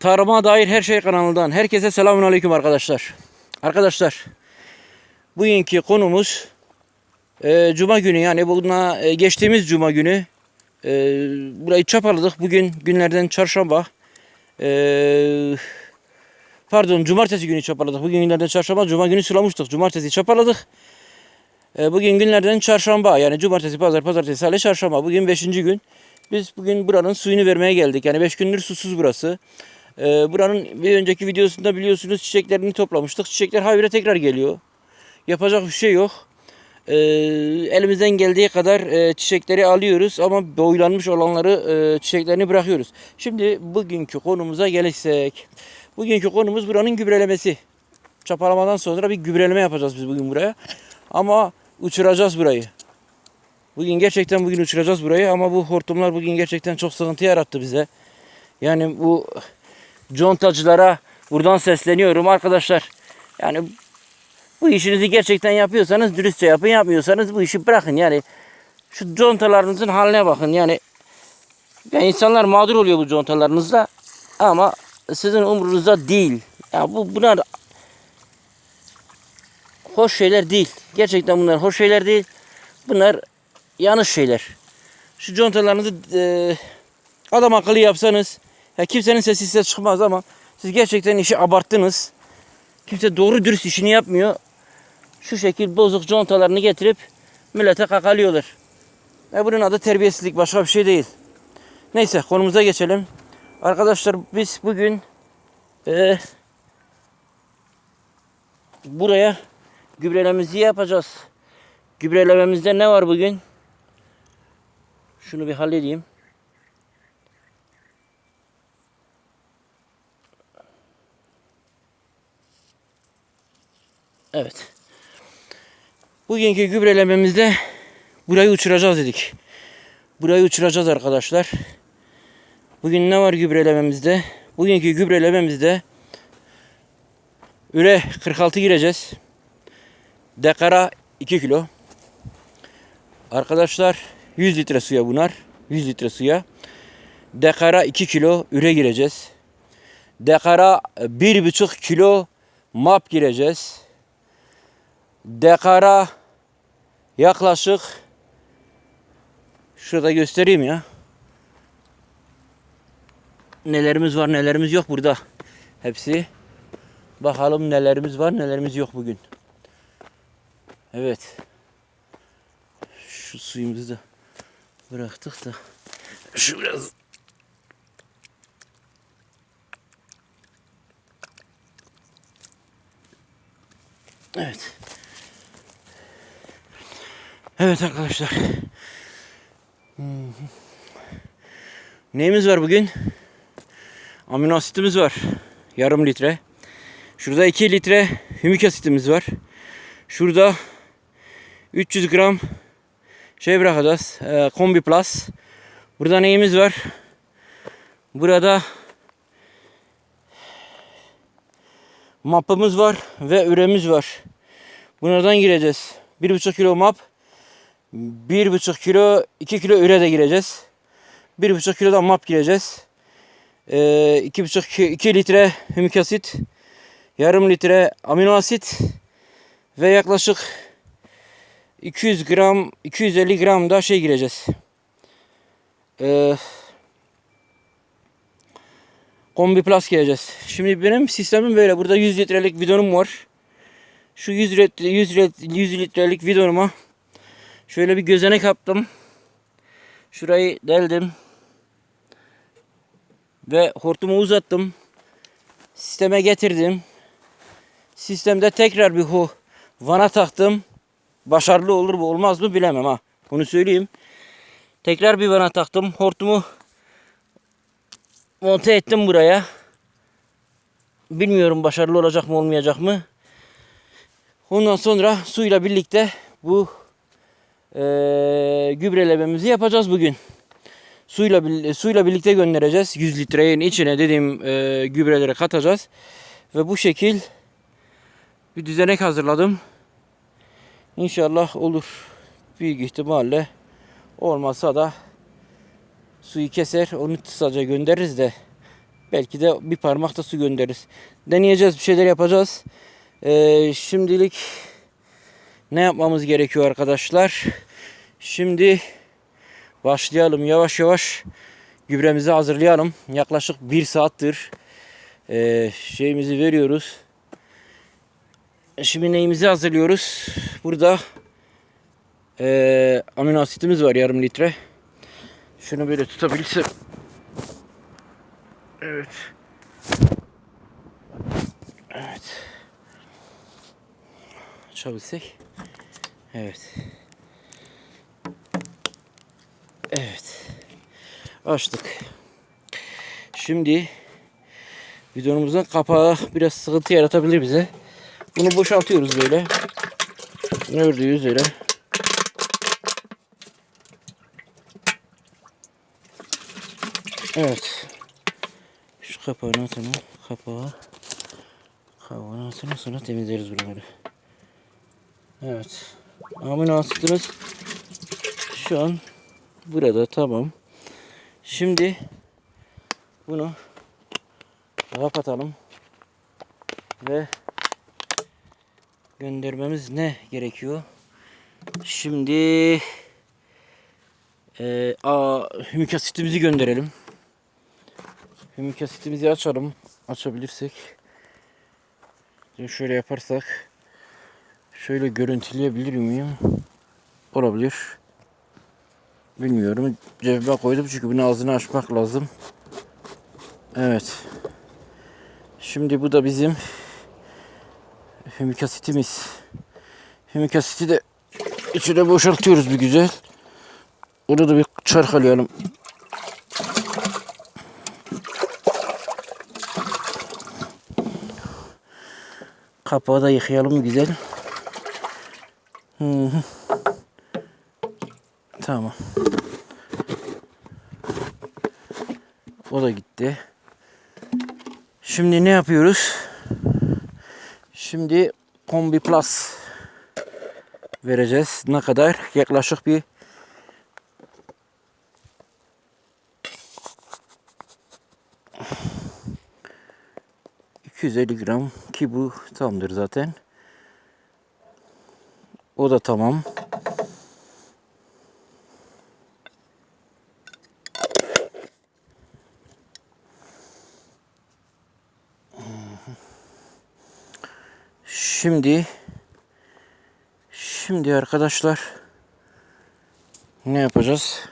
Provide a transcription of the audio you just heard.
Tarıma dair her şey kanalından herkese selamun aleyküm arkadaşlar. Arkadaşlar bugünkü konumuz e, Cuma günü yani buna e, geçtiğimiz Cuma günü e, burayı çapaladık. Bugün günlerden çarşamba. E, pardon cumartesi günü çapaladık. Bugün günlerden çarşamba. Cuma günü sulamıştık. Cumartesi çapaladık. E, bugün günlerden çarşamba yani cumartesi, pazar, pazartesi, salı, çarşamba. Bugün beşinci gün. Biz bugün buranın suyunu vermeye geldik. Yani 5 gündür susuz burası. Ee, buranın bir önceki videosunda biliyorsunuz çiçeklerini toplamıştık. Çiçekler habire tekrar geliyor. Yapacak bir şey yok. Ee, elimizden geldiği kadar e, çiçekleri alıyoruz ama boylanmış olanları e, çiçeklerini bırakıyoruz. Şimdi bugünkü konumuza gelirsek. Bugünkü konumuz buranın gübrelemesi. Çapalamadan sonra bir gübreleme yapacağız biz bugün buraya. Ama uçuracağız burayı. Bugün gerçekten bugün uçuracağız burayı ama bu hortumlar bugün gerçekten çok sıkıntı yarattı bize. Yani bu contacılara buradan sesleniyorum arkadaşlar. Yani bu işinizi gerçekten yapıyorsanız dürüstçe yapın yapmıyorsanız bu işi bırakın yani. Şu contalarınızın haline bakın yani. Ya insanlar mağdur oluyor bu contalarınızda ama sizin umurunuzda değil. Ya bu bunlar hoş şeyler değil. Gerçekten bunlar hoş şeyler değil. Bunlar yanlış şeyler. Şu contalarınızı e, adam akıllı yapsanız ya kimsenin sesi size çıkmaz ama siz gerçekten işi abarttınız. Kimse doğru dürüst işini yapmıyor. Şu şekil bozuk contalarını getirip millete kakalıyorlar. E bunun adı terbiyesizlik başka bir şey değil. Neyse konumuza geçelim. Arkadaşlar biz bugün e, buraya gübrelememizi yapacağız. Gübrelememizde ne var bugün? Şunu bir halledeyim. Evet. Bugünkü gübrelememizde burayı uçuracağız dedik. Burayı uçuracağız arkadaşlar. Bugün ne var gübrelememizde? Bugünkü gübrelememizde üre 46 gireceğiz. Dekara 2 kilo. Arkadaşlar 100 litre suya bunlar. 100 litre suya. Dekara 2 kilo üre gireceğiz. Dekara 1,5 kilo map gireceğiz. Dekara yaklaşık şurada göstereyim ya. Nelerimiz var nelerimiz yok burada. Hepsi. Bakalım nelerimiz var nelerimiz yok bugün. Evet. Şu suyumuzu da bıraktık da. Şu biraz Evet. Evet arkadaşlar. Neyimiz var bugün? Amino asitimiz var. Yarım litre. Şurada 2 litre hümik asitimiz var. Şurada 300 gram şey bırakacağız. E, kombi plus. Burada neyimiz var? Burada mapımız var ve üremiz var. Bunlardan gireceğiz. 1,5 kilo map. 1,5 kilo 2 kilo üre de gireceğiz. 1,5 kilodan map gireceğiz. Ee, 2,5 2 litre hümik asit. Yarım litre amino asit. Ve yaklaşık 200 gram 250 gram da şey gireceğiz. Ee, kombi plus gireceğiz. Şimdi benim sistemim böyle. Burada 100 litrelik bidonum var. Şu 100 litre 100 litre 100 litrelik bidonuma şöyle bir gözenek yaptım. Şurayı deldim. Ve hortumu uzattım. Sisteme getirdim. Sistemde tekrar bir hu vana taktım. Başarılı olur mu olmaz mı bilemem ha. Bunu söyleyeyim. Tekrar bir vana taktım. Hortumu monte ettim buraya. Bilmiyorum başarılı olacak mı olmayacak mı. Ondan sonra suyla birlikte bu e, gübrelememizi yapacağız bugün. Suyla suyla birlikte göndereceğiz. 100 litrenin içine dediğim e, gübreleri katacağız. Ve bu şekil bir düzenek hazırladım. İnşallah olur. Büyük ihtimalle olmazsa da suyu keser onu kısaca göndeririz de Belki de bir parmak da su göndeririz. Deneyeceğiz bir şeyler yapacağız. Ee, şimdilik ne yapmamız gerekiyor arkadaşlar? Şimdi başlayalım yavaş yavaş gübremizi hazırlayalım. Yaklaşık bir saattir ee, şeyimizi veriyoruz. Şimdi neyimizi hazırlıyoruz? Burada ee, amino asitimiz var yarım litre. Şunu böyle tutabilirsem. Evet. Evet. Açabilsek. Evet. Evet. Açtık. Şimdi bidonumuzun kapağı biraz sıkıntı yaratabilir bize. Bunu boşaltıyoruz böyle. Gördüğünüz üzere. Evet. Şu kapağını atalım. Kapağı. Kapağını atalım sonra temizleriz buraları. Evet. Amino asitimiz şu an burada tamam. Şimdi bunu kapatalım. Ve göndermemiz ne gerekiyor? Şimdi e, a, hümik asitimizi gönderelim. Hümik asitimizi açalım. Açabilirsek. Şöyle yaparsak şöyle görüntüleyebilir miyim? Olabilir. Bilmiyorum. Cebime koydum çünkü bunu ağzını açmak lazım. Evet. Şimdi bu da bizim hümik asitimiz. Hümik asiti de içine boşaltıyoruz bir güzel. Onu da bir çarkalayalım. Kapağı da yıkayalım güzel. Tamam. O da gitti. Şimdi ne yapıyoruz? Şimdi Kombi Plus vereceğiz. Ne kadar? Yaklaşık bir ...250 gram ki bu tamdır zaten. O da tamam. Şimdi şimdi arkadaşlar ne yapacağız?